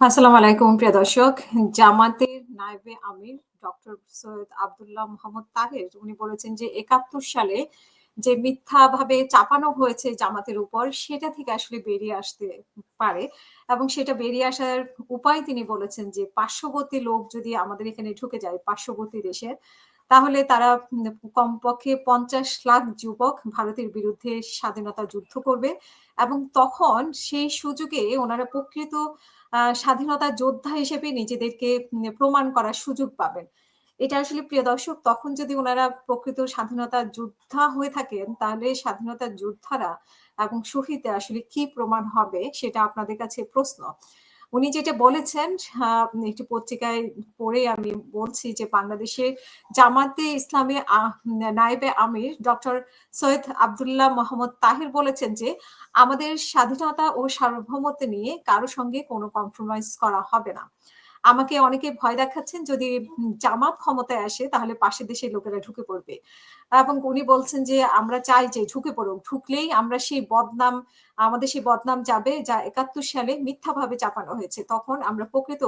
আসসালামু আলাইকুম, প্রিয় দর্শক। জামাতের নায়েবে আমির ডক্টর সৈয়দ আবদুল্লাহ মোহাম্মদ তাহের, উনি বলেছেন যে একাত্তর সালে যে মিথ্যাভাবে চাপানো হয়েছে জামাতের উপর, সেটা থেকে আসলে বেরিয়ে আসতে পারে। এবং সেটা বেরিয়ে আসার উপায় তিনি বলেছেন যে পার্শ্ববর্তী লোক যদি আমাদের এখানে ঢুকে যায়, পার্শ্ববর্তী দেশের তাহলে তারা কমপক্ষে পঞ্চাশ লাখ যুবক ভারতের বিরুদ্ধে স্বাধীনতা যুদ্ধ করবে এবং তখন সেই সুযোগে ওনারা প্রকৃত স্বাধীনতা যোদ্ধা হিসেবে নিজেদেরকে প্রমাণ করার সুযোগ পাবেন। এটা আসলে প্রিয় দর্শক, তখন যদি ওনারা প্রকৃত স্বাধীনতা যোদ্ধা হয়ে থাকেন, তাহলে স্বাধীনতা যোদ্ধারা এবং শহীদে আসলে কি প্রমাণ হবে সেটা আপনাদের কাছে প্রশ্ন। উনি যেটা বলেছেন একটি পত্রিকায় পড়ে আমি বলছি যে বাংলাদেশে জামাতে ইসলামী নায়েবে আমির ডক্টর সৈয়দ আবদুল্লাহ মোহাম্মদ তাহির বলেছেন যে আমাদের স্বাধীনতা ও সার্বভৌমত্ব নিয়ে কারও সঙ্গে কোনো কম্প্রোমাইজ করা হবে না। আমাকে অনেকে ভয় দেখাচ্ছেন, যদি জামাত ক্ষমতায় আসে, তাহলে পাশের দেশের লোকেরা ঢুকে পড়বে। এবং উনি বলছেন যে, আমরা চাই যে ঢুকে পড়ুক। ঢুকলেই আমরা সেই বদনাম, আমাদের সেই বদনাম যাবে যা একাত্তর সালে মিথ্যাভাবে চাপানো হয়েছে। তখন আমরা প্রকৃত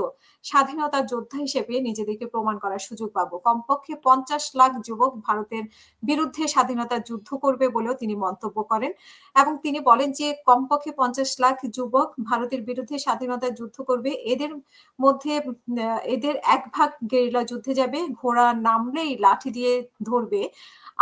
স্বাধীনতা যোদ্ধা হিসেবে নিজেদেরকে প্রমাণ করার সুযোগ পাবো। কমপক্ষে পঞ্চাশ লাখ যুবক ভারতের বিরুদ্ধে স্বাধীনতা যুদ্ধ করবে বলেও তিনি মন্তব্য করেন। এবং তিনি বলেন যে, কমপক্ষে পঞ্চাশ লাখ যুবক ভারতের বিরুদ্ধে স্বাধীনতা যুদ্ধ করবে। এদের মধ্যে এদের এক ভাগ গেরিলা যুদ্ধে যাবে, ঘোড়া নামলেই লাঠি দিয়ে ধরবে।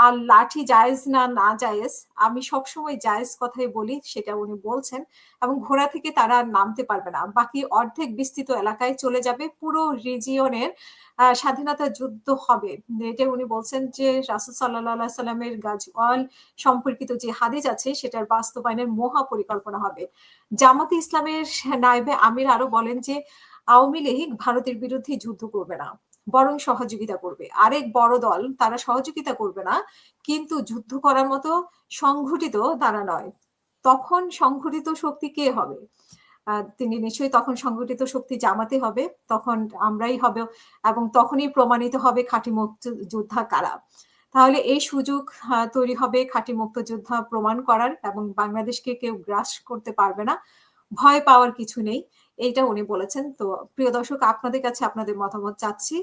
আর লাঠি জায়েজ না না জায়েজ, আমি সবসময় জায়েজ কথাই বলি, সেটা উনি বলছেন। এবং ঘোড়া থেকে তারা নামতে পারবে না। বাকি অর্ধেক বিস্তৃত এলাকায় চলে যাবে, পুরো রিজিয়নের স্বাধীনতা যুদ্ধ হবে। এটা উনি বলছেন যে, রাসুল সাল্লাহ সাল্লামের গাজওয়াল সম্পর্কিত যে হাদিস আছে, সেটার বাস্তবায়নের মহা পরিকল্পনা হবে। জামাতে ইসলামের নাইবে আমির আরও বলেন যে আওয়ামী লীগ ভারতের বিরুদ্ধে যুদ্ধ করবে না, বরং সহযোগিতা করবে। আরেক বড় দল তারা সহযোগিতা করবে না, কিন্তু যুদ্ধ করার মতো সংঘটিত তারা নয়। তখন সংঘটিত শক্তি কে হবে? তিনি নিশ্চয়ই তখন সংগঠিত শক্তি জামাতে হবে, তখন আমরাই হবে এবং তখনই প্রমাণিত হবে খাঁটি মুক্ত যোদ্ধা কারা। তাহলে এই সুযোগ তৈরি হবে খাঁটি মুক্ত যোদ্ধা প্রমাণ করার এবং বাংলাদেশকে কেউ গ্রাস করতে পারবে না। ভয় পাওয়ার কিছু নেই। এইটা উনি বলেছেন। তো প্রিয় দর্শক, আপনাদের কাছে আপনাদের মতামত চাচ্ছি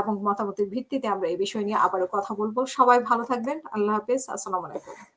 এবং মতামতের ভিত্তিতে আমরা এই বিষয় নিয়ে আবারও কথা বলব। সবাই ভালো থাকবেন। আল্লাহ হাফেজ। আসসালাম আলাইকুম।